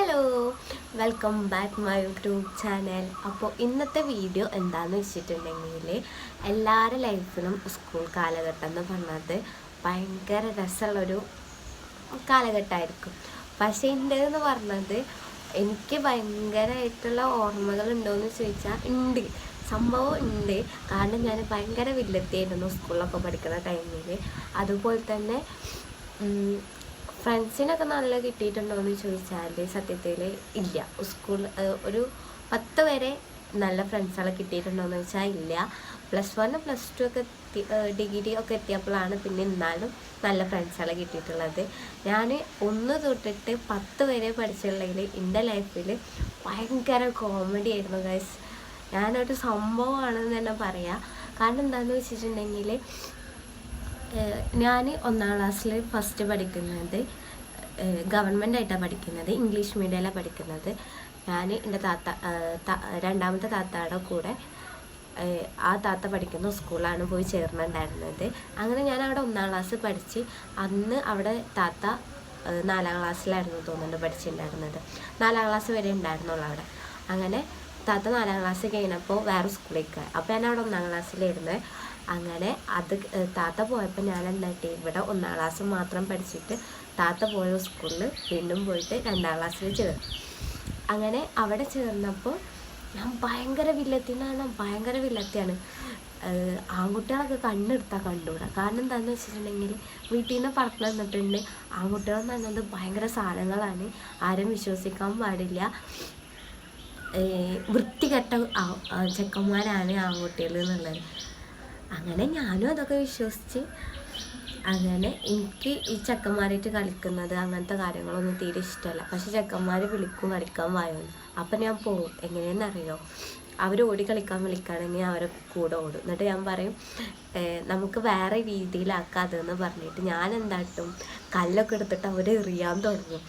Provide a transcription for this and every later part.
Hello welcome back my YouTube channel അപ്പോൾ ഇന്നത്തെ video എന്താണെന്ന് വെച്ചിട്ടുണ്ടെങ്കിൽ എല്ലാവരുടെ ലൈഫിലും സ്കൂൾ കാലഘട്ടം എന്ന് പറഞ്ഞത് ഭയങ്കര രസമുള്ളൊരു കാലഘട്ടമായിരിക്കും. പക്ഷേ എന്റേതെന്ന് പറഞ്ഞത് എനിക്ക് ഭയങ്കരമായിട്ടുള്ള ഓർമ്മകൾ ഉണ്ടോയെന്ന് ചോദിച്ചാൽ ഉണ്ട് സംഭവം ഉണ്ട് കാരണം ഞാൻ ഭയങ്കര വില്ലത്തിയായിരുന്നു സ്കൂളിലൊക്കെ പഠിക്കുന്ന ടൈമിൽ അതുപോലെ തന്നെ ഫ്രണ്ട്സിനൊക്കെ നല്ല കിട്ടിയിട്ടുണ്ടോ എന്ന് ചോദിച്ചാൽ സത്യത്തിൽ ഇല്ല സ്കൂൾ ഒരു പത്ത് വരെ നല്ല ഫ്രണ്ട്സുകളെ കിട്ടിയിട്ടുണ്ടോ എന്ന് വെച്ചാൽ ഇല്ല. പ്ലസ് വൺ പ്ലസ് ടു ഒക്കെ ഡിഗ്രി ഒക്കെ എത്തിയപ്പോഴാണ് പിന്നെ എന്നാലും നല്ല ഫ്രണ്ട്സുകളെ കിട്ടിയിട്ടുള്ളത്. ഞാൻ ഒന്ന് തൊട്ടിട്ട് പത്ത് വരെ പഠിച്ചിട്ടുള്ളതിൽ എന്റെ ലൈഫിൽ ഭയങ്കര കോമഡി ആയിരുന്നു ഗൈസ്. ഞാനൊരു സംഭവമാണെന്ന് തന്നെ പറയാം. കാരണം എന്താണെന്ന് വെച്ചിട്ടുണ്ടെങ്കിൽ ഞാൻ ഒന്നാം ക്ലാസ്സിൽ ഫസ്റ്റ് പഠിക്കുന്നത് ഗവൺമെന്റ് ആയിട്ടാണ് പഠിക്കുന്നത് ഇംഗ്ലീഷ് മീഡിയമിലാണ് പഠിക്കുന്നത്. ഞാൻ എന്റെ താത്ത രണ്ടാമത്തെ താത്തയുടെ കൂടെ ആ താത്ത പഠിക്കുന്ന സ്കൂളാണ് പോയി ചേർന്നിട്ടുണ്ടായിരുന്നത്. അങ്ങനെ ഞാൻ അവിടെ ഒന്നാം ക്ലാസ് പഠിച്ച് അന്ന് അവിടെ താത്ത നാലാം ക്ലാസ്സിലായിരുന്നു തോന്നുന്നുണ്ട് പഠിച്ചിട്ടുണ്ടായിരുന്നത്. നാലാം ക്ലാസ് വരെ ഉണ്ടായിരുന്നുള്ളൂ അവിടെ. അങ്ങനെ താത്ത നാലാം ക്ലാസ് കഴിഞ്ഞപ്പോൾ വേറെ സ്കൂളിലേക്ക് അപ്പോൾ ഞാൻ അവിടെ ഒന്നാം ക്ലാസ്സിലായിരുന്നു. അങ്ങനെ അത് താത്ത പോയപ്പോൾ ഞാൻ എന്താട്ടി ഇവിടെ ഒന്നാം ക്ലാസ് മാത്രം പഠിച്ചിട്ട് താത്ത പോയ സ്കൂളിൽ വീണ്ടും പോയിട്ട് രണ്ടാം ക്ലാസ്സിൽ ചേർന്നു. അങ്ങനെ അവിടെ ചേർന്നപ്പോൾ ഞാൻ ഭയങ്കര വില്ലത്തിനാണ് ഭയങ്കര വില്ലത്തിയാണ്. ആൺകുട്ടികളൊക്കെ കണ്ണെടുത്താൽ കണ്ടുകൂടാ കാരണം എന്താണെന്ന് വെച്ചിട്ടുണ്ടെങ്കിൽ വീട്ടിൽ നിന്ന് പറഞ്ഞു തന്നിട്ടുണ്ട് ആൺകുട്ടികളെന്ന് പറഞ്ഞത് ഭയങ്കര സാധനങ്ങളാണ്. ആരും വിശ്വസിക്കാൻ പാടില്ല. വൃത്തികെട്ട ചെക്കന്മാരാണ് ആൺകുട്ടികൾ എന്നുള്ളത്. അങ്ങനെ ഞാനും അതൊക്കെ വിശ്വസിച്ച് അങ്ങനെ എനിക്ക് ഈ ചെക്കന്മാരായിട്ട് കളിക്കുന്നത് അങ്ങനത്തെ കാര്യങ്ങളൊന്നും തീരെ ഇഷ്ടമല്ല. പക്ഷെ ചെക്കന്മാർ വിളിക്കും കളിക്കാൻ വായോന്ന് അപ്പം ഞാൻ പോകും എങ്ങനെയെന്നറിയോ അവർ ഓടി കളിക്കാൻ വിളിക്കുകയാണെങ്കിൽ അവരെ കൂടെ ഓടും. എന്നിട്ട് ഞാൻ പറയും നമുക്ക് വേറെ രീതിയിലാക്കാം അതെന്ന് പറഞ്ഞിട്ട് ഞാൻ എന്താട്ടും കല്ലൊക്കെ എടുത്തിട്ട് അവർ എറിയാൻ തുടങ്ങും.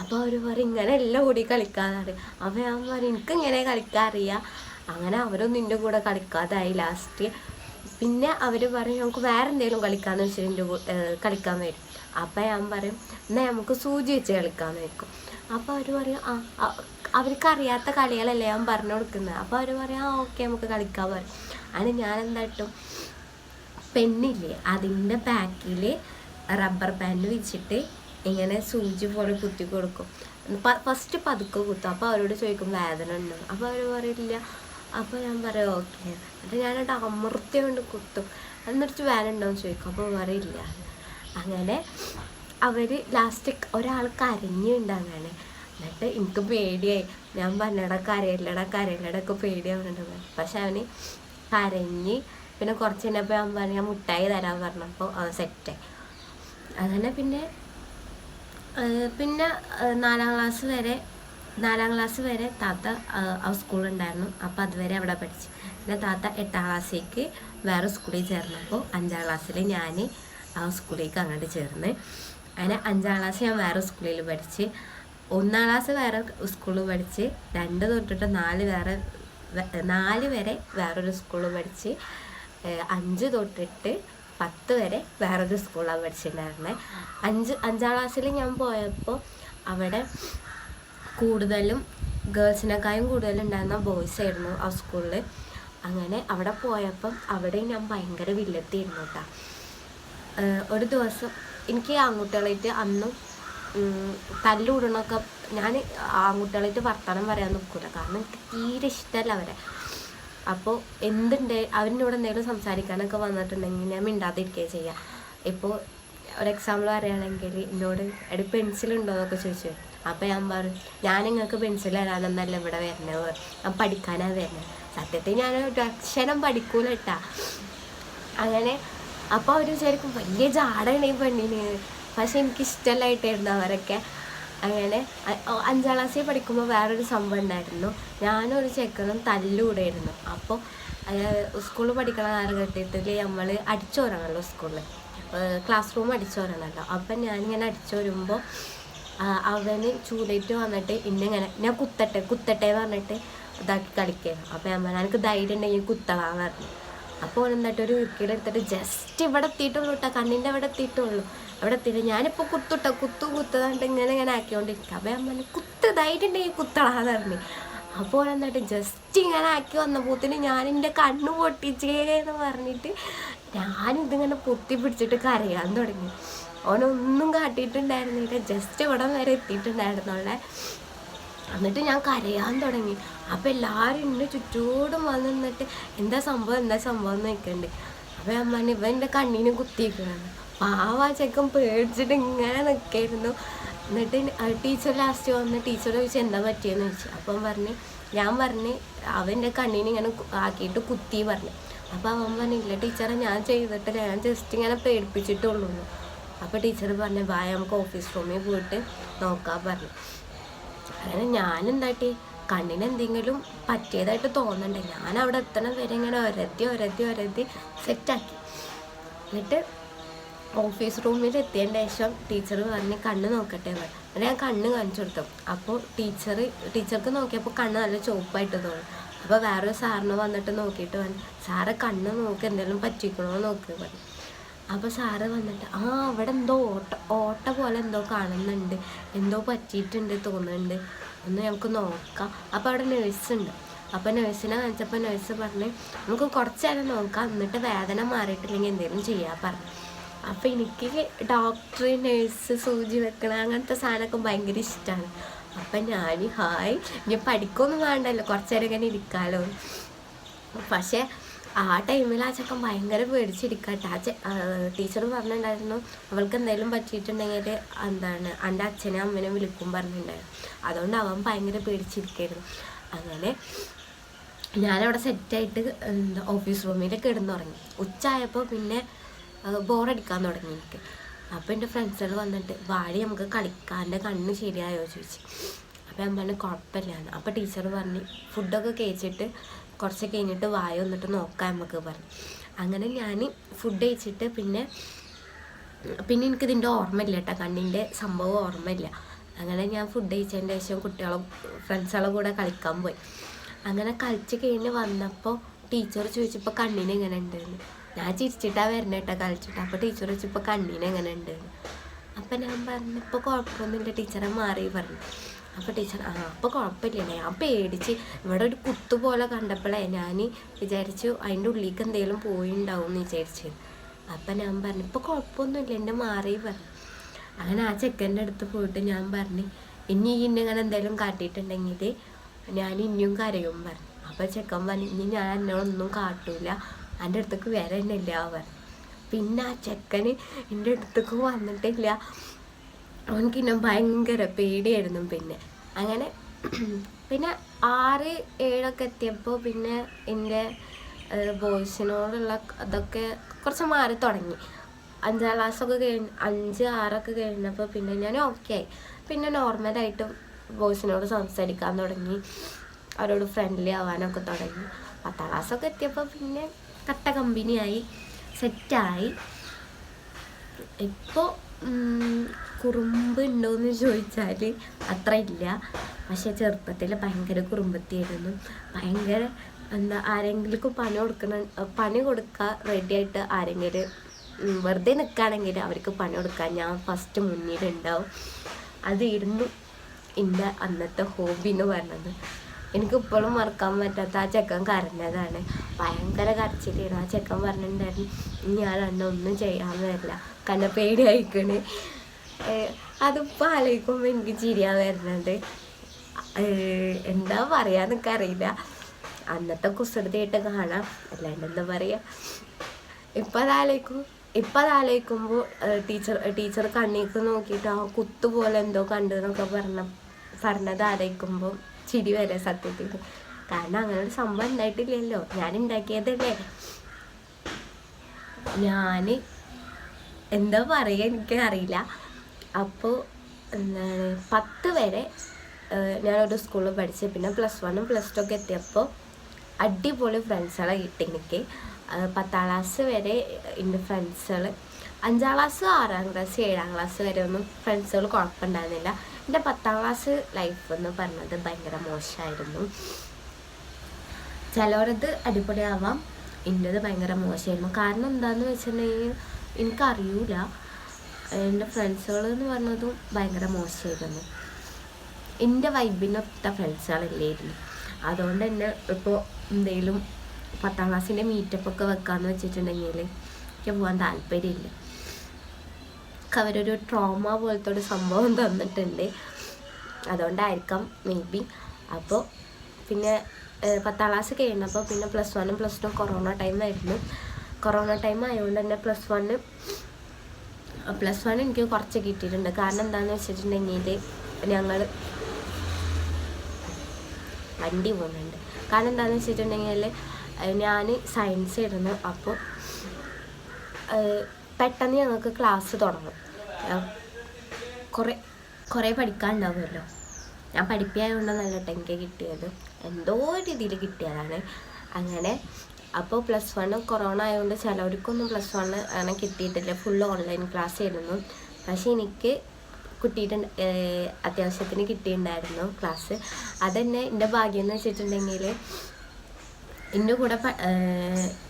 അപ്പോൾ അവർ പറയും ഇങ്ങനെ എല്ലാം ഓടി കളിക്കാതെ അപ്പോൾ ഞാൻ പറയും എനിക്ക് ഇങ്ങനെ കളിക്കാൻ അറിയാം. അങ്ങനെ അവരൊന്നും എന്റെ കൂടെ കളിക്കാതായി. ലാസ്റ്റ് പിന്നെ അവർ പറയും നമുക്ക് വേറെ എന്തെങ്കിലും കളിക്കാന്ന് വെച്ചിട്ട് എന്റെ കളിക്കാൻ വരും. അപ്പം ഞാൻ പറയും എന്നാൽ നമുക്ക് സൂചി വെച്ച് കളിക്കാൻ വെക്കും അപ്പോൾ അവർ പറയും ആ, അവർക്ക് അറിയാത്ത കളികളല്ലേ ഞാൻ പറഞ്ഞു കൊടുക്കുന്നത് അപ്പോൾ അവർ പറയും ആ ഓക്കെ നമുക്ക് കളിക്കാൻ പറയും അതിന് ഞാൻ എന്തായിട്ടും പെണ്ണില്ലേ അതിന്റെ ബാക്കിൽ റബ്ബർ ബാൻഡ് വെച്ചിട്ട് ഇങ്ങനെ സൂചി പോലെ കുത്തി കൊടുക്കും. ഫസ്റ്റ് പതുക്കെ കുത്തും. അപ്പോൾ അവരോട് ചോദിക്കും വേദന ഉണ്ടോ? അപ്പോൾ അവർ പറയില്ല അപ്പോൾ ഞാൻ പറയും ഓക്കെ. എന്നിട്ട് ഞാനിട്ട് അമൃത്തി കൊണ്ട് കുത്തും. എന്നിട്ട് വേനുണ്ടോയെന്ന് ചോദിക്കും. അപ്പോൾ പറയില്ല അങ്ങനെ അവർ ലാസ്റ്റ് ഒരാൾ കരഞ്ഞുണ്ട് അങ്ങനെ. എന്നിട്ട് എനിക്ക് പേടിയായി. ഞാൻ പറഞ്ഞടാ കരയില്ലടാ കരയില്ലടാ ഒക്കെ പേടിയാവുന്നുണ്ട് പക്ഷെ അവന് കരഞ്ഞ് പിന്നെ കുറച്ച് കഴിഞ്ഞപ്പോൾ ഞാൻ പറഞ്ഞു ഞാൻ മുട്ടായി തരാൻ പറഞ്ഞപ്പോൾ അത് സെറ്റായി അങ്ങനെ പിന്നെ പിന്നെ നാലാം ക്ലാസ് വരെ നാലാം ക്ലാസ് വരെ താത്ത ആ സ്കൂളുണ്ടായിരുന്നു അപ്പോൾ അതുവരെ അവിടെ പഠിച്ചു. പിന്നെ താത്ത എട്ടാം ക്ലാസ്സിലേക്ക് വേറെ സ്കൂളിൽ ചേർന്നപ്പോൾ അഞ്ചാം ക്ലാസ്സിൽ ഞാൻ ആ സ്കൂളിലേക്ക് അങ്ങോട്ട് ചേർന്ന്. അങ്ങനെ അഞ്ചാം ക്ലാസ് ഞാൻ വേറെ സ്കൂളിൽ പഠിച്ച്. ഒന്നാം ക്ലാസ് വേറെ സ്കൂളിൽ പഠിച്ച്. രണ്ട് തൊട്ടിട്ട് നാല് വേറെ നാല് വരെ വേറൊരു സ്കൂളിൽ പഠിച്ച്. അഞ്ച് തൊട്ടിട്ട് പത്ത് വരെ വേറൊരു സ്കൂളാണ് പഠിച്ചിട്ടുണ്ടായിരുന്നത് അഞ്ച് അഞ്ചാം ക്ലാസ്സിൽ ഞാൻ പോയപ്പോൾ അവിടെ കൂടുതലും ഗേൾസിനെക്കാളും കൂടുതലുണ്ടായിരുന്ന ബോയ്സ് ആയിരുന്നു ആ സ്കൂളിൽ അങ്ങനെ അവിടെ പോയപ്പം അവിടെ ഞാൻ ഭയങ്കര വില്ലത്തിയിരുന്നു കേട്ടോ ഒരു ദിവസം എനിക്ക് ആൺകുട്ടികളായിട്ട് അന്നും തല്ലുവിടണമൊക്കെ ഞാൻ ആൺകുട്ടികളായിട്ട് വർത്തമാനം പറയാൻ നോക്കൂല. കാരണം എനിക്ക് തീരെ ഇഷ്ടമല്ല അവരെ. അപ്പോൾ എന്തുണ്ട്? അവരിനോട് എന്തെങ്കിലും സംസാരിക്കാനൊക്കെ വന്നിട്ടുണ്ടെങ്കിൽ ഞാൻ മിണ്ടാതിരിക്കുകയും ചെയ്യാം. ഇപ്പോൾ ഒരു എക്സാമ്പിൾ പറയുകയാണെങ്കിൽ എന്നോട് എടി പെൻസിൽ ഉണ്ടോ? എന്നൊക്കെ ചോദിച്ചു. അപ്പോൾ ഞാൻ പറഞ്ഞു ഞാൻ നിങ്ങൾക്ക് പെൻസിൽ തരാനൊന്നല്ല ഇവിടെ വരുന്നത് ഞാൻ പഠിക്കാനാണ് വരുന്നത് സത്യത്തിൽ ഞാൻ അക്ഷരം പഠിക്കൂല കേട്ടാ. അങ്ങനെ അപ്പോൾ അവർ വിചാരിക്കും വലിയ ജാടാണ് ഈ പെണ്ണിന്. പക്ഷെ എനിക്ക് ഇഷ്ടമല്ലായിട്ടായിരുന്നു അവരൊക്കെ. അങ്ങനെ അഞ്ചാം ക്ലാസ്സിൽ പഠിക്കുമ്പോൾ വേറൊരു സംഭവം ഉണ്ടായിരുന്നു. ഞാനൊരു ചെക്കനും തല്ലുകൂടായിരുന്നു അപ്പോൾ സ്കൂളിൽ പഠിക്കണ കാലഘട്ടത്തിൽ നമ്മൾ അടിച്ചോരണല്ലോ സ്കൂളിൽ ക്ലാസ് റൂം അടിച്ചോരണല്ലോ അപ്പം ഞാനിങ്ങനെ അടിച്ചോരുമ്പോൾ അവന് ചൂടേറ്റ് വന്നിട്ട് ഇന്നിങ്ങനെ ഞാൻ കുത്തട്ടെ കുത്തട്ടെ എന്ന് പറഞ്ഞിട്ട് ഇതാക്കി കളിക്കുക അപ്പം ഞാൻ പറഞ്ഞു എനിക്ക് ധൈര്യം ഉണ്ടെങ്കിൽ കുത്തളാന്ന് പറഞ്ഞു. അപ്പോൾ എന്നിട്ട് ഒരു ഇറുക്കിലെടുത്തിട്ട് ജസ്റ്റ് ഇവിടെ എത്തിയിട്ടുള്ളൂ കേട്ടോ കണ്ണിന്റെ അവിടെ എത്തിയിട്ടുള്ളൂ. അവിടെ എത്തിയിട്ട് ഞാനിപ്പോൾ കുത്തുട്ടോ കുത്തു കുത്തതാണ്ട് ഇങ്ങനെ ഇങ്ങനെ ആക്കിക്കൊണ്ടിരിക്കുക അപ്പം ഞാൻ പറഞ്ഞു കുത്ത് ധൈര്യമുണ്ടെങ്കിൽ കുത്തളാന്ന് പറഞ്ഞു. അപ്പോൾ എന്നിട്ട് ജസ്റ്റ് ഇങ്ങനെ ആക്കി വന്നപ്പോത്തിന് ഞാൻ എന്റെ കണ്ണ് പൊട്ടിച്ചേ എന്ന് പറഞ്ഞിട്ട് ഞാനിതിങ്ങനെ പൊത്തി പിടിച്ചിട്ട് കരയാൻ തുടങ്ങി. ഓനൊന്നും കാട്ടിയിട്ടുണ്ടായിരുന്നില്ല. ജസ്റ്റ് ഇവിടെ വരെ എത്തിയിട്ടുണ്ടായിരുന്നുള്ളേ എന്നിട്ട് ഞാൻ കരയാൻ തുടങ്ങി. അപ്പം എല്ലാവരും എന്റെ ചുറ്റോടും വന്ന് നിന്നിട്ട് എന്താ സംഭവം? എന്താ സംഭവം? എന്ന് നിൽക്കണ്ട് അപ്പം അമ്മ പറഞ്ഞു എന്റെ കണ്ണീന് കുത്തിയിരിക്കുകയാണ് പാവ ചെക്കൻ പേടിച്ചിട്ട് ഇങ്ങനെ നിൽക്കായിരുന്നു. എന്നിട്ട് ടീച്ചർ ലാസ്റ്റ് വന്ന് ടീച്ചർ ചോദിച്ചു എന്താ പറ്റിയെന്ന് ചോദിച്ചു? അപ്പം പറഞ്ഞ് ഞാൻ പറഞ്ഞ് അവന്റെ കണ്ണീന് ഇങ്ങനെ ആക്കിയിട്ട് കുത്തി പറഞ്ഞു. അപ്പോൾ അവൻ പറഞ്ഞില്ല ടീച്ചറെ ഞാൻ ചെയ്തിട്ടില്ല. ഞാൻ ജസ്റ്റ് ഇങ്ങനെ പേടിപ്പിച്ചിട്ടുള്ളൂ. അപ്പോൾ ടീച്ചർ പറഞ്ഞു വായ നമുക്ക് ഓഫീസ് റൂമിൽ പോയിട്ട് നോക്കാൻ പറഞ്ഞു. അങ്ങനെ ഞാനെന്താട്ടി കണ്ണിന് എന്തെങ്കിലും പറ്റിയതായിട്ട് തോന്നണ്ടേ ഞാൻ അവിടെ എത്തണ വരെ ഇങ്ങനെ ഒരതി ഒരതി ഒരതി സെറ്റാക്കി എന്നിട്ട് ഓഫീസ് റൂമിൽ എത്തിയതിന് ശേഷം ടീച്ചർ പറഞ്ഞ് കണ്ണ് നോക്കട്ടെ എന്ന്. അങ്ങനെ ഞാൻ കണ്ണ് കാണിച്ചു കൊടുത്തു. അപ്പോൾ ടീച്ചർ ടീച്ചർക്ക് നോക്കിയപ്പോൾ കണ്ണ് നല്ല ചുവപ്പായിട്ട് തോന്നി. അപ്പോൾ വേറൊരു സാറിന് വന്നിട്ട് നോക്കിയിട്ട് പറഞ്ഞു സാറ് കണ്ണ് നോക്ക് എന്തെങ്കിലും പറ്റിക്കണോ നോക്കി പറഞ്ഞു. അപ്പോൾ സാറ് വന്നിട്ട് ആ അവിടെ എന്തോ ഓട്ട ഓട്ട പോലെ എന്തോ കാണുന്നുണ്ട്. എന്തോ പറ്റിയിട്ടുണ്ട് തോന്നുന്നുണ്ട്. ഒന്ന് നമുക്ക് നോക്കാം. അപ്പോൾ അവിടെ നേഴ്സുണ്ട് അപ്പോൾ നേഴ്സിനെ കാണിച്ചപ്പോൾ നേഴ്സ് പറഞ്ഞ് നമുക്ക് കുറച്ച് നേരം നോക്കാം. എന്നിട്ട് വേദന മാറിയിട്ടില്ലെങ്കിൽ എന്തെങ്കിലും ചെയ്യാൻ പറഞ്ഞു. അപ്പോൾ എനിക്ക് ഡോക്ടർ നേഴ്സ് സൂചി വെക്കണ അങ്ങനത്തെ സാധനമൊക്കെ ഭയങ്കര ഇഷ്ടമാണ് അപ്പം ഞാൻ ഹായ് ഇനി പഠിക്കൊന്നും വേണ്ടല്ലോ. കുറച്ച് നേരം ഇങ്ങനെ ഇരിക്കാമല്ലോ പക്ഷേ ആ ടൈമിൽ ആ ചക്കൻ ഭയങ്കര പേടിച്ചിരിക്കട്ടെ. ആ ടീച്ചർ പറഞ്ഞിട്ടുണ്ടായിരുന്നു അവൾക്ക് എന്തെങ്കിലും പറ്റിയിട്ടുണ്ടെങ്കിൽ എന്താണ് എന്റെ അച്ഛനെ അമ്മനെ വിളിക്കും പറഞ്ഞിട്ടുണ്ടായിരുന്നു. അതുകൊണ്ട് അവൻ ഭയങ്കര പേടിച്ചിരിക്കായിരുന്നു. അങ്ങനെ ഞാനവിടെ സെറ്റായിട്ട് എന്താ ഓഫീസ് റൂമിൽ കിടന്നുറങ്ങി. ഉച്ചയായപ്പോൾ പിന്നെ ബോറടിക്കാൻ തുടങ്ങി എനിക്ക്. അപ്പോൾ എന്റെ ഫ്രണ്ട്സുകൾ വന്നിട്ട് വാടി നമുക്ക് കളിക്കാൻ എന്റെ കണ്ണ് ശരിയായോ? ചോദിച്ചു. അപ്പോൾ ഞാൻ പറഞ്ഞു കുഴപ്പമില്ലാന്ന്. അപ്പോൾ ടീച്ചർ പറഞ്ഞു ഫുഡൊക്കെ കഴിച്ചിട്ട് കുറച്ച് കഴിഞ്ഞിട്ട് വായ വന്നിട്ട് നോക്കാം നമുക്ക് പറഞ്ഞു. അങ്ങനെ ഞാൻ ഫുഡ് കഴിച്ചിട്ട് പിന്നെ പിന്നെ എനിക്കിതിന്റെ ഓർമ്മയില്ല കേട്ടോ. കണ്ണിന്റെ സംഭവം ഓർമ്മയില്ല. അങ്ങനെ ഞാൻ ഫുഡ് കഴിച്ചതിന്റെ ശേഷം കുട്ടികളെ ഫ്രണ്ട്സുകളെ കൂടെ കളിക്കാൻ പോയി. അങ്ങനെ കളിച്ച് കഴിഞ്ഞ് വന്നപ്പോൾ ടീച്ചർ ചോദിച്ചപ്പോൾ കണ്ണിന് എങ്ങനെ ഉണ്ടായിരുന്നു ഞാൻ ചിരിച്ചിട്ടാണ് വരണേ കേട്ടോ കളിച്ചിട്ട്. അപ്പോൾ ടീച്ചർ ചോദിച്ചപ്പോൾ കണ്ണിന് എങ്ങനെ ഉണ്ടായിരുന്നു അപ്പം ഞാൻ പറഞ്ഞു ഇപ്പോൾ കുഴപ്പമൊന്നുമില്ല ടീച്ചറെ മാറി പറഞ്ഞു. അപ്പോൾ ടീച്ചർ ആ അപ്പോൾ കുഴപ്പമില്ല ഞാൻ പേടിച്ച് ഇവിടെ ഒരു കുത്തു പോലെ കണ്ടപ്പോഴേ ഞാൻ വിചാരിച്ചു അതിന്റെ ഉള്ളിലേക്ക് എന്തെങ്കിലും പോയിണ്ടാവും എന്ന് വിചാരിച്ചു. അപ്പം ഞാൻ പറഞ്ഞു ഇപ്പോൾ കുഴപ്പമൊന്നുമില്ല എന്റെ മാറി പറഞ്ഞു അങ്ങനെ ആ ചെക്കന്റെ അടുത്ത് പോയിട്ട് ഞാൻ പറഞ്ഞു ഇനി ഇന്നെ ഇങ്ങനെ എന്തെങ്കിലും കാട്ടിയിട്ടുണ്ടെങ്കിൽ ഞാൻ ഇനിയും കരയും പറഞ്ഞു അപ്പോൾ ചെക്കൻ പറഞ്ഞു ഇനി ഞാൻ എന്നോടൊന്നും കാട്ടൂല എന്റെ അടുത്തേക്ക് വരെ തന്നെ ഇല്ല പറഞ്ഞു പിന്നെ ആ ചെക്കന് എന്റെ അടുത്തേക്ക് വന്നിട്ടില്ല. അവനക്ക് എന്നെ ഭയങ്കര പേടിയായിരുന്നു പിന്നെ. അങ്ങനെ പിന്നെ ആറ് ഏഴൊക്കെ എത്തിയപ്പോൾ പിന്നെ എന്റെ ബോയ്സിനോടുള്ള അതൊക്കെ കുറച്ച് മാറി തുടങ്ങി. അഞ്ചാം ക്ലാസ്സൊക്കെ കഴിഞ്ഞ് അഞ്ച് ആറൊക്കെ കഴിഞ്ഞപ്പോൾ പിന്നെ ഞാൻ ഓക്കെ ആയി. പിന്നെ നോർമലായിട്ടും ബോയ്സിനോട് സംസാരിക്കാൻ തുടങ്ങി. അവരോട് ഫ്രണ്ട്ലി ആവാനൊക്കെ തുടങ്ങി. പത്താം ക്ലാസ്സൊക്കെ എത്തിയപ്പോൾ പിന്നെ കട്ട കമ്പനിയായി. സെറ്റായി ഇപ്പോൾ കുറുമ്പ് ഉണ്ടോയെന്ന് ചോദിച്ചാൽ അത്ര ഇല്ല പക്ഷേ ചെറുപ്പത്തിൽ ഭയങ്കര കുറുമ്പത്തിയായിരുന്നു. ഭയങ്കര എന്താ ആരെങ്കിലും പണി കൊടുക്കണ പണി കൊടുക്കാൻ റെഡിയായിട്ട് ആരെങ്കിലും വെറുതെ നിൽക്കുകയാണെങ്കിൽ അവർക്ക് പണി കൊടുക്കാൻ ഞാൻ ഫസ്റ്റ് മുന്നിലുണ്ടാവും. അതായിരുന്നു എന്റെ അന്നത്തെ ഹോബി എന്ന് പറഞ്ഞത് എനിക്ക് ഇപ്പോഴും മറക്കാൻ പറ്റാത്ത ആ ചെക്കൻ കരഞ്ഞതാണ്. ഭയങ്കര കരച്ചിട്ടായിരുന്നു ആ ചെക്കൻ പറഞ്ഞിട്ടുണ്ടായിരുന്നു "ഇനി ഞാൻ അന്നൊന്നും ഒന്നും ചെയ്യാൻ വരില്ല. കണ്ട പേടിയായിക്കണ് അതിപ്പോൾ ആലോചിക്കുമ്പോൾ എനിക്ക് ചിരിയാ വരുന്നുണ്ട് എന്താ പറയാന്നൊക്കെ അറിയില്ല. അന്നത്തെ കുസൃതിയായിട്ട് കാണാം. അല്ലാണ്ട് എന്താ പറയുക ഇപ്പം അതാലോചിക്കും ഇപ്പം അതാലോചിക്കുമ്പോൾ ടീച്ചർ ടീച്ചർ കണ്ണീക്ക് നോക്കിയിട്ട് ആ കുത്തുപോലെ എന്തോ കണ്ടു എന്നൊക്കെ പറഞ്ഞ പറഞ്ഞത് ആലോചിക്കുമ്പോൾ ചിരി വരെ സത്യത്തിൽ. കാരണം അങ്ങനെ ഒരു സംഭവം ഉണ്ടായിട്ടില്ലല്ലോ. ഞാൻ ഉണ്ടാക്കിയതല്ലേ ഞാൻ എന്താ പറയുക എനിക്ക് അറിയില്ല അപ്പോൾ എന്താണ് പത്ത് വരെ ഞാനൊരു സ്കൂളിൽ പഠിച്ച് പിന്നെ പ്ലസ് വണ്ണും പ്ലസ് ടു ഒക്കെ എത്തിയപ്പോൾ അടിപൊളി ഫ്രണ്ട്സുകളെ കിട്ടി എനിക്ക്. പത്താം ക്ലാസ് വരെ എന്റെ ഫ്രണ്ട്സുകൾ അഞ്ചാം ക്ലാസ് ആറാം ക്ലാസ് ഏഴാം ക്ലാസ് വരെ ഒന്നും ഫ്രണ്ട്സുകൾ കുഴപ്പമുണ്ടായിരുന്നില്ല. എന്റെ പത്താം ക്ലാസ് ലൈഫ് എന്ന് പറഞ്ഞത് ഭയങ്കര മോശമായിരുന്നു ചിലവരത് അടിപൊളിയാവാം എന്റെത് ഭയങ്കര മോശമായിരുന്നു കാരണം എന്താണെന്ന് വെച്ചിട്ടുണ്ടെങ്കിൽ എനിക്കറിയൂല. എന്റെ ഫ്രണ്ട്സുകൾ എന്ന് പറഞ്ഞതും ഭയങ്കര മോശമായിരുന്നു എന്റെ വൈബിനൊത്ത ഫ്രണ്ട്സുകളില്ലായിരുന്നു. അതുകൊണ്ട് തന്നെ ഇപ്പോൾ എന്തെങ്കിലും പത്താം ക്ലാസ്സിന്റെ മീറ്റപ്പൊക്കെ വെക്കാമെന്ന് വെച്ചിട്ടുണ്ടെങ്കിൽ എനിക്ക് പോകാൻ താല്പര്യമില്ല. ഒക്കെ അവരൊരു ട്രോമ പോലത്തെ ഒരു സംഭവം തന്നിട്ടുണ്ട്. അതുകൊണ്ടായിരിക്കാം മേ ബി അപ്പോൾ പിന്നെ പത്താം ക്ലാസ് കഴിഞ്ഞപ്പോൾ പിന്നെ പ്ലസ് വണ്ണും പ്ലസ് ടു കൊറോണ ടൈം ആയിരുന്നു. കൊറോണ ടൈം ആയതുകൊണ്ട് തന്നെ പ്ലസ് വണ്ണ് പ്ലസ് വൺ എനിക്ക് കുറച്ച് കിട്ടിയിട്ടുണ്ട്. കാരണം എന്താണെന്ന് വെച്ചിട്ടുണ്ടെങ്കിൽ ഞങ്ങൾ വണ്ടി പോകുന്നുണ്ട് കാരണം എന്താണെന്ന് വെച്ചിട്ടുണ്ടെങ്കിൽ ഞാൻ സയൻസ് ആയിരുന്നു. അപ്പോൾ പെട്ടെന്ന് ഞങ്ങൾക്ക് ക്ലാസ് തുടങ്ങും. കുറേ കുറേ പഠിക്കാനുണ്ടാവുമല്ലോ. ഞാൻ പഠിപ്പിയായതുകൊണ്ടൊന്നല്ല എനിക്ക് കിട്ടിയത്. എന്തോ രീതിയിൽ കിട്ടിയതാണ്. അങ്ങനെ അപ്പോൾ പ്ലസ് വൺ കൊറോണ ആയതുകൊണ്ട് ചിലവർക്കൊന്നും പ്ലസ് വൺ അങ്ങനെ കിട്ടിയിട്ടില്ല. ഫുൾ ഓൺലൈൻ ക്ലാസ് ആയിരുന്നു പക്ഷേ എനിക്ക് കിട്ടിയിട്ടുണ്ട് അത്യാവശ്യത്തിന് കിട്ടിയിട്ടുണ്ടായിരുന്നു ക്ലാസ്. അതന്നെ എന്റെ ഭാഗ്യം എന്ന് വെച്ചിട്ടുണ്ടെങ്കിൽ എന്റെ കൂടെ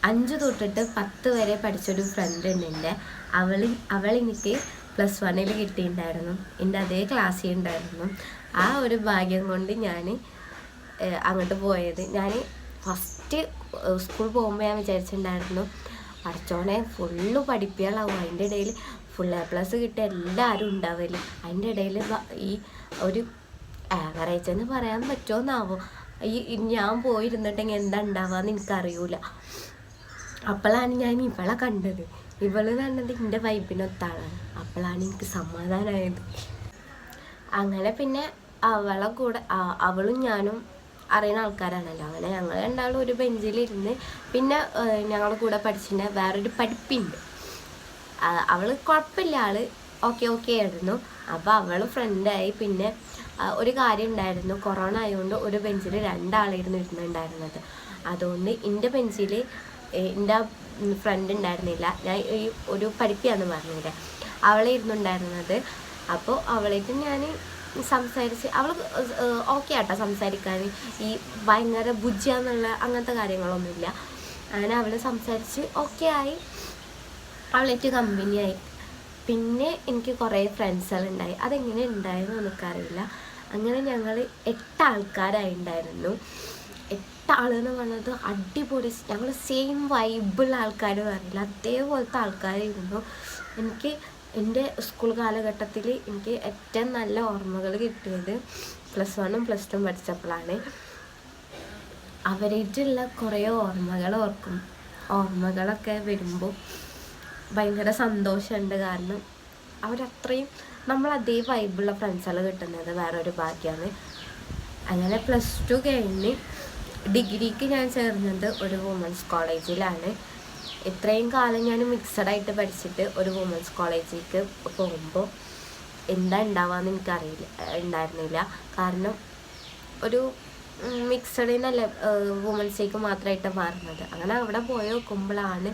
അഞ്ച് തൊട്ടിട്ട് പത്ത് വരെ പഠിച്ചൊരു ഫ്രണ്ട് ഉണ്ട് എന്റെ അവൾ അവൾ എനിക്ക് പ്ലസ് വണ്ണിൽ കിട്ടിയിട്ടുണ്ടായിരുന്നു. എന്റെ അതേ ക്ലാസ്സിൽ ഉണ്ടായിരുന്നു. ആ ഒരു ഭാഗ്യം കൊണ്ട് ഞാൻ അങ്ങോട്ട് പോയത്. ഞാൻ ഫസ്റ്റ് സ്കൂൾ പോകുമ്പോൾ ഞാൻ വിചാരിച്ചിട്ടുണ്ടായിരുന്നു പഠിച്ചോനെ ഫുള്ള് പഠിപ്പികളാവും. അതിന്റെ ഇടയിൽ ഫുൾ എ പ്ലസ് കിട്ടിയ എല്ലാവരും ഉണ്ടാവില്ല അതിന്റെ ഇടയിൽ ഈ ഒരു ആവറേജ് എന്ന് പറയാൻ പറ്റുമോന്നാവോ ഈ ഞാൻ പോയിരുന്നിട്ടെങ്കിൽ എന്താ ഉണ്ടാവാന്ന് എനിക്കറിയൂല. അപ്പോഴാണ് ഞാൻ ഇവളെ കണ്ടത്. ഇവൾ പറഞ്ഞത് എന്റെ വൈബിനൊത്താണ് അപ്പോഴാണ് എനിക്ക് സമാധാനമായത് അങ്ങനെ പിന്നെ അവളെ കൂടെ അവളും ഞാനും അറിയുന്ന ആൾക്കാരാണല്ലോ. അങ്ങനെ ഞങ്ങൾ രണ്ടാളും ഒരു ബെഞ്ചിലിരുന്ന് പിന്നെ ഞങ്ങളുടെ കൂടെ പഠിച്ചിട്ട് വേറൊരു പഠിപ്പുണ്ട്. അവൾ കുഴപ്പമില്ല ആൾ ഓക്കെ ഓക്കെ ആയിരുന്നു. അപ്പോൾ അവൾ ഫ്രണ്ടായി പിന്നെ ഒരു കാര്യം ഉണ്ടായിരുന്നു കൊറോണ ആയതുകൊണ്ട് ഒരു ബെഞ്ചിൽ രണ്ടാളായിരുന്നു ഇരുന്നുണ്ടായിരുന്നത് അതുകൊണ്ട് എന്റെ ബെഞ്ചിൽ എന്റെ ഫ്രണ്ട് ഉണ്ടായിരുന്നില്ല. ഞാൻ ഈ ഒരു പഠിപ്പിയാന്ന് പറഞ്ഞില്ലേ. അവളെ ഇരുന്നുണ്ടായിരുന്നത്. അപ്പോൾ അവളായിട്ട് ഞാൻ സംസാരിച്ച് അവൾ ഓക്കെ ആട്ടോ സംസാരിക്കാൻ ഈ ഭയങ്കര ബുജിയാന്നുള്ള അങ്ങനത്തെ കാര്യങ്ങളൊന്നുമില്ല. അങ്ങനെ അവൾ സംസാരിച്ച് ഓക്കെ ആയി. അവളേറ്റ് കമ്പനിയായി പിന്നെ എനിക്ക് കുറേ ഫ്രണ്ട്സുകളുണ്ടായി അതെങ്ങനെ ഉണ്ടായെന്ന് എനിക്കറിയില്ല. അങ്ങനെ ഞങ്ങൾ എട്ട് ആൾക്കാരായി ഉണ്ടായിരുന്നു. എട്ട് ആളെന്ന് പറഞ്ഞത് അടിപൊളി ഞങ്ങൾ സെയിം വൈബുള്ള ആൾക്കാർ പറഞ്ഞില്ല അതേപോലത്തെ ആൾക്കാരായിരുന്നു എനിക്ക് എന്റെ സ്കൂൾ കാലഘട്ടത്തിൽ എനിക്ക് ഏറ്റവും നല്ല ഓർമ്മകൾ കിട്ടിയത് പ്ലസ് വണ്ണും പ്ലസ് ടു പഠിച്ചപ്പോഴാണ് അവരായിട്ടുള്ള കുറേ ഓർമ്മകൾ ഓർക്കും. ഓർമ്മകളൊക്കെ വരുമ്പോൾ ഭയങ്കര സന്തോഷമുണ്ട് കാരണം അവരത്രയും നമ്മൾ അതേ വൈബുള്ള ഫ്രണ്ട്സുകൾ കിട്ടുന്നത് വേറൊരു ഭാഗ്യമാണ് അങ്ങനെ പ്ലസ് ടു കഴിഞ്ഞ് ഡിഗ്രിക്ക് ഞാൻ ചേർന്നത് ഒരു വുമൻസ് കോളേജിലാണ് ഇത്രയും കാലം ഞാൻ മിക്സഡ് ആയിട്ട് പഠിച്ചിട്ട് ഒരു വുമൻസ് കോളേജിലേക്ക് പോകുമ്പോൾ എന്താ ഉണ്ടാവാന്ന് എനിക്കറിയില്ല ഉണ്ടായിരുന്നില്ല കാരണം ഒരു മിക്സഡിനല്ല വുമൻസിലേക്ക് മാത്രമായിട്ട് മാറുന്നത്. അങ്ങനെ അവിടെ പോയി നോക്കുമ്പോഴാണ്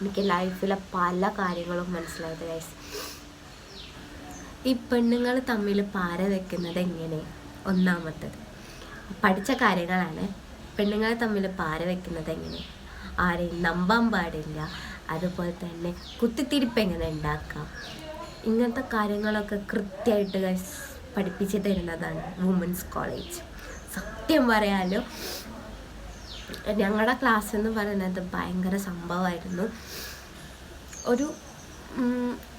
എനിക്ക് ലൈഫിലെ പല കാര്യങ്ങളും മനസ്സിലായത് ഗൈസ് ഈ പെണ്ണുങ്ങൾ തമ്മിൽ പാര വെക്കുന്നത് എങ്ങനെ ഒന്നാമത്തത്. പഠിച്ച കാര്യങ്ങളാണ്. പെണ്ണുങ്ങൾ തമ്മിൽ പാര വെക്കുന്നത് എങ്ങനെ? ആരെയും നമ്പാൻ പാടില്ല. അതുപോലെ തന്നെ കുത്തിത്തിരിപ്പ് എങ്ങനെ ഉണ്ടാക്കാം? ഇങ്ങനത്തെ കാര്യങ്ങളൊക്കെ കൃത്യമായിട്ട് പഠിപ്പിച്ച് തരുന്നതാണ് വുമൻസ് കോളേജ് സത്യം പറയാലോ ഞങ്ങളുടെ ക്ലാസ് എന്ന് പറയുന്നത് ഭയങ്കര സംഭവമായിരുന്നു ഒരു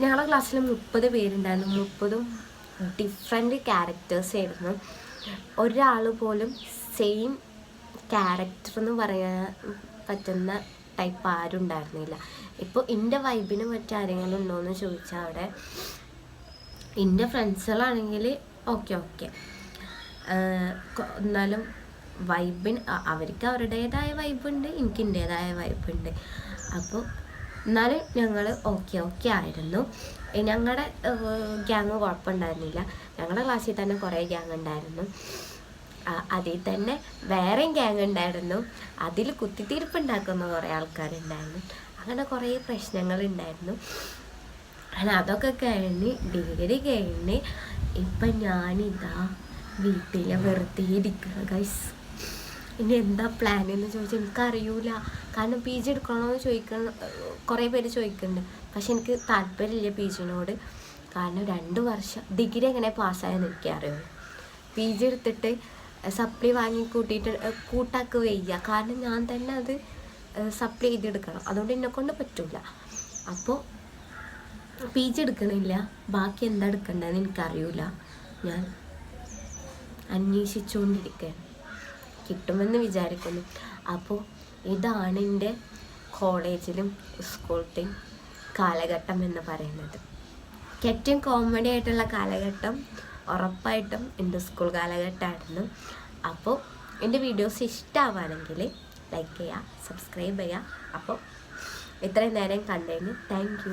ഞങ്ങളുടെ ക്ലാസ്സിൽ മുപ്പത് പേരുണ്ടായിരുന്നു. മുപ്പതും ഡിഫറെന്റ് ക്യാരക്ടേഴ്സ് ആയിരുന്നു. ഒരാൾ പോലും സെയിം ക്യാരക്ടർ എന്ന് പറയാൻ പറ്റുന്ന ടൈപ്പ് ആരും ഉണ്ടായിരുന്നില്ല. ഇപ്പോൾ എന്റെ വൈബിന് പറ്റിയ ആരെങ്കിലും ഉണ്ടോ എന്ന് ചോദിച്ചാൽ അവിടെ എന്റെ ഫ്രണ്ട്സുകളാണെങ്കിൽ ഓക്കെ ഓക്കെ എന്നാലും വൈബിന് അവർക്ക് അവരുടേതായ വൈബുണ്ട് എനിക്ക് എന്റേതായ വൈബുണ്ട് അപ്പോൾ എന്നാലും ഞങ്ങൾ ഓക്കെ ഓക്കെ ആയിരുന്നു. ഞങ്ങളുടെ ഗ്യാങ് കുഴപ്പമുണ്ടായിരുന്നില്ല. ഞങ്ങളുടെ ക്ലാസ്സിൽ തന്നെ കുറേ ഗ്യാങ് ഉണ്ടായിരുന്നു. അതിൽ തന്നെ വേറെയും ഗ്യാങ് ഉണ്ടായിരുന്നു. അതിൽ കുത്തിത്തീർപ്പുണ്ടാക്കുന്ന കുറേ ആൾക്കാരുണ്ടായിരുന്നു. അങ്ങനെ കുറേ പ്രശ്നങ്ങളുണ്ടായിരുന്നു അങ്ങനെ അതൊക്കെ കഴിഞ്ഞ് ഡിഗ്രി കഴിഞ്ഞ് ഇപ്പം ഞാനിതാ വീട്ടിലെ വെറുതെ ഇരിക്കുക ഗൈസ് ഇനി എന്താ പ്ലാൻ എന്ന് ചോദിച്ചാൽ എനിക്കറിയൂല. കാരണം പി ജി എടുക്കണമെന്ന് ചോദിക്കണം കുറേ പേര് ചോദിക്കുന്നുണ്ട്. പക്ഷെ എനിക്ക് താല്പര്യമില്ല പി ജിനോട് കാരണം രണ്ട് വർഷം ഡിഗ്രി എങ്ങനെ പാസ്സായെന്ന് എനിക്കറിയുള്ളൂ പി ജി എടുത്തിട്ട് സപ്ലി വാങ്ങി കൂട്ടിയിട്ട് കൂട്ടാക്ക് വയ്യ. കാരണം ഞാൻ തന്നെ അത് സപ്ലി ചെയ്തെടുക്കണം. അതുകൊണ്ട് എന്നെ കൊണ്ട് പറ്റില്ല അപ്പോൾ പി ജി എടുക്കണില്ല. ബാക്കി എന്താ എടുക്കേണ്ടതെന്ന് എനിക്കറിയില്ല ഞാൻ അന്വേഷിച്ചുകൊണ്ടിരിക്കുകയാണ് കിട്ടുമെന്ന് വിചാരിക്കുന്നു. അപ്പോൾ ഇതാണ് എന്റെ കോളേജിലും സ്കൂളിലെയും കാലഘട്ടം എന്ന് പറയുന്നത്. ഏറ്റവും കോമഡി ആയിട്ടുള്ള കാലഘട്ടം ഉറപ്പായിട്ടും എന്റെ സ്കൂൾ കാലഘട്ടമായിരുന്നു. അപ്പോൾ എന്റെ വീഡിയോസ് ഇഷ്ടമാവുകയാണെങ്കിൽ ലൈക്ക് ചെയ്യുക സബ്സ്ക്രൈബ് ചെയ്യുക. അപ്പോൾ ഇത്രയും നേരം കണ്ടതിന് താങ്ക്